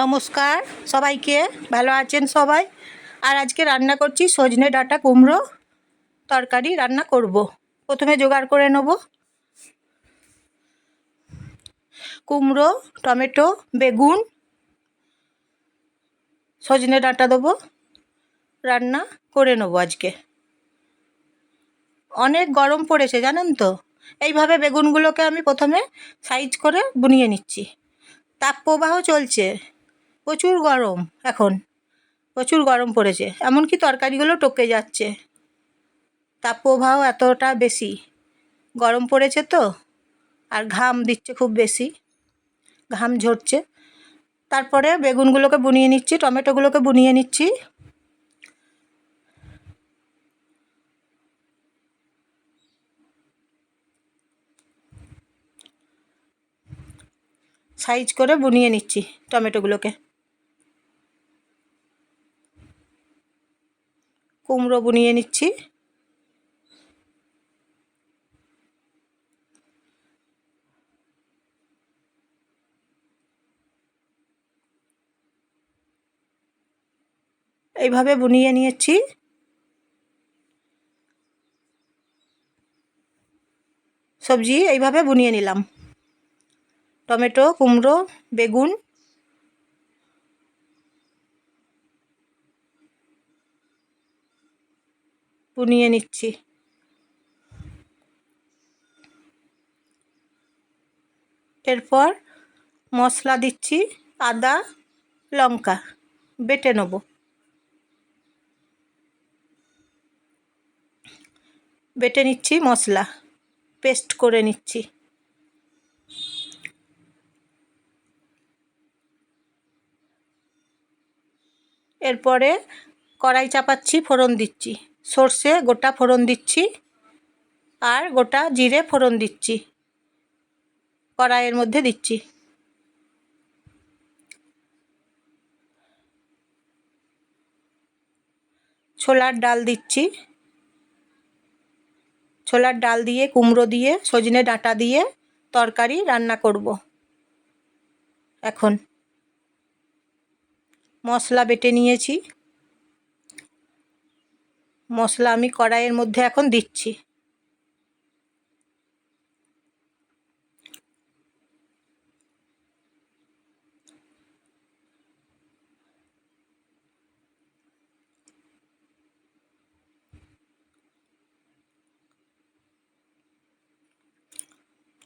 নমস্কার, সবাইকে ভালো আছেন সবাই? আর আজকে রান্না করছি সজনে ডাঁটা কুমড়ো তরকারি রান্না করব। প্রথমে জোগাড় করে নেব। কুমড়ো, টমেটো, বেগুন, সজনে ডাঁটা দেবো। রান্না করে নেব আজকে। অনেক গরম পড়েছে, জানেন তো? এইভাবে বেগুনগুলোকে আমি প্রথমে সাইজ করে বুনিয়ে নিচ্ছি। তাপপ্রবাহ চলছে। প্রচুর গরম এখন, প্রচুর গরম পড়েছে। এমনকি তরকারিগুলো টপকে যাচ্ছে। তাপপ্রবাহ এতটা বেশি। গরম পড়েছে তো, আর ঘাম দিচ্ছে খুব বেশি। ঘাম ঝরছে। তারপরে বেগুনগুলোকে বুনিয়ে নিচ্ছি, টমেটোগুলোকে বুনিয়ে নিচ্ছি। সাইজ করে বুনিয়ে নিচ্ছি টমেটোগুলোকে। কুমড়ো বুনিয়ে নিচ্ছি। এইভাবে বুনিয়ে নিয়েছি। সবজি এইভাবে বুনিয়ে নিলাম। টমেটো কুমড়ো বেগুন বুনিয়ে নিচ্ছি। এরপর মশলা দিচ্ছি আদা, লঙ্কা, বেটে নেব। বেটে নিচ্ছি মশলা পেস্ট করে নিচ্ছি। এরপরে কড়াই চাপাচ্ছি, ফোড়ন দিচ্ছি। সর্ষে গোটা ফোড়ন দিচ্ছি আর গোটা জিরে ফোড়ন দিচ্ছি। কড়াইয়ের মধ্যে দিচ্ছি। ছোলার ডাল দিচ্ছি। ছোলার ডাল দিয়ে, কুমড়ো দিয়ে, সজনে ডাঁটা দিয়ে তরকারি রান্না করব। এখন মশলা বেটে নিয়েছি। মশলা আমি কড়াইয়ের মধ্যে এখন দিচ্ছি।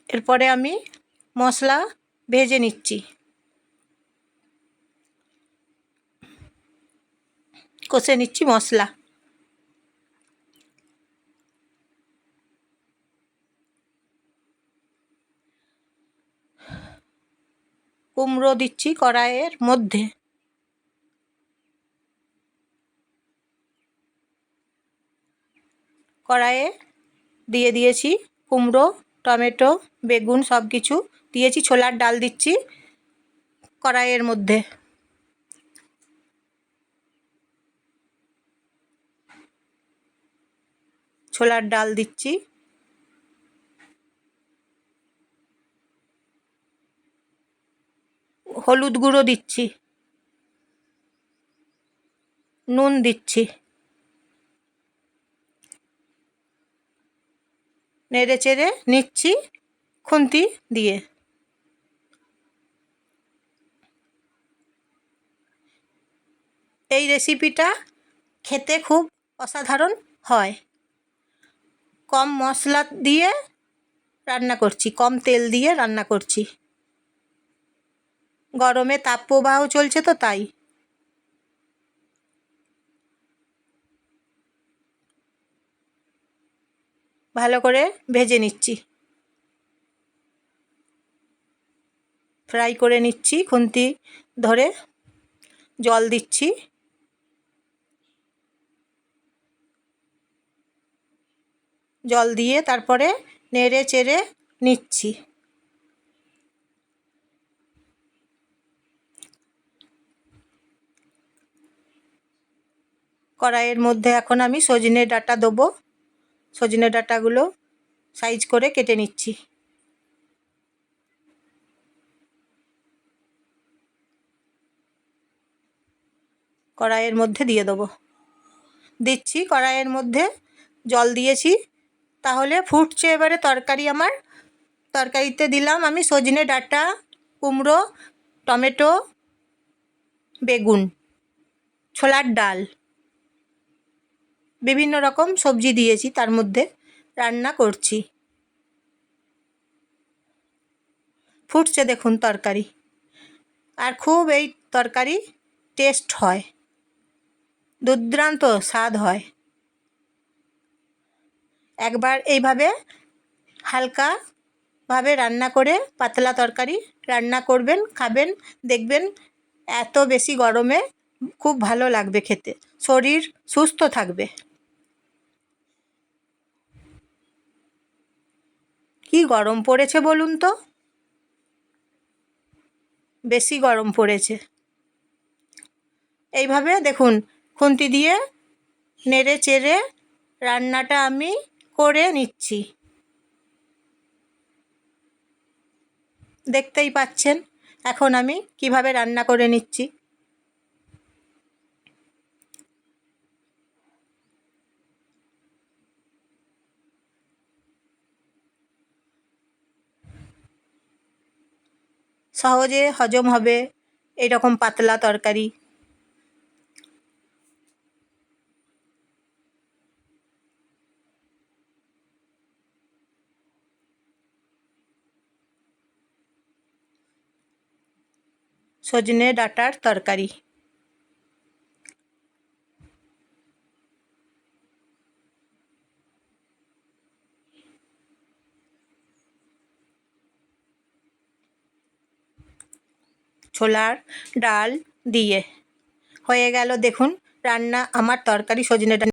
এরপরে আমি মশলা ভেজে নিচ্ছি। কষে নিচ্ছি মশলা। কুমড়ো দিচ্ছি কড়াইয়ের মধ্যে। কড়াইয়ে দিয়ে দিয়েছি কুমড়ো, টমেটো, বেগুন সব কিছু দিয়েছি ছোলার ডাল দিচ্ছি কড়াইয়ের মধ্যে। ছোলার ডাল দিচ্ছি হলুদ গুঁড়ো দিচ্ছি। নুন দিচ্ছি। নেড়ে চেড়ে নিচ্ছি খুন্তি দিয়ে। এই রেসিপিটা খেতে খুব অসাধারণ হয়। কম মশলা দিয়ে রান্না করছি, কম তেল দিয়ে রান্না করছি। গরমে তাপপ্রবাহ চলছে তো তাই। ভালো করে ভেজে নিচ্ছি। ফ্রাই করে নিচ্ছি, খুন্তি ধরে জল দিচ্ছি। জল দিয়ে তারপরে নেড়ে চেড়ে নিচ্ছি। কড়াইয়ের মধ্যে এখন আমি সজনে ডাটা দেবো। সজনে ডাটাগুলো সাইজ করে কেটে নিচ্ছি – কড়াইয়ের মধ্যে দিয়ে দেবো। দিচ্ছি কড়াইয়ের মধ্যে জল দিয়েছি। তাহলে ফুটছে এবারে তরকারি আমার। তরকারিতে দিলাম আমি সজনে ডাটা, কুমড়ো, টমেটো, বেগুন, ছোলার ডাল। বিভিন্ন রকম সবজি দিয়েছি, তার মধ্যে রান্না করছি। ফুটছে দেখুন তরকারি। আর খুব এই তরকারি টেস্ট হয়। দুর্দান্ত স্বাদ হয়। একবার এইভাবে হালকাভাবে রান্না করে পাতলা তরকারি রান্না করবেন, খাবেন, দেখবেন এত বেশি গরমে খুব ভালো লাগবে খেতে। শরীর সুস্থ থাকবে। কি গরম পড়েছে বলুন তো? বেশি গরম পড়েছে। এইভাবে দেখুন, খুন্তি দিয়ে নেড়ে চেড়ে রান্নাটা আমি করে নিচ্ছি। দেখতেই পাচ্ছেন, এখন আমি কীভাবে রান্না করে নিচ্ছি। সহজে হজম হবে এরকম পাতলা তরকারি। সজনে ডাটার তরকারি। ছোলার ডাল দিয়ে। হয়ে গেল দেখুন রান্না আমার তরকারি সজনে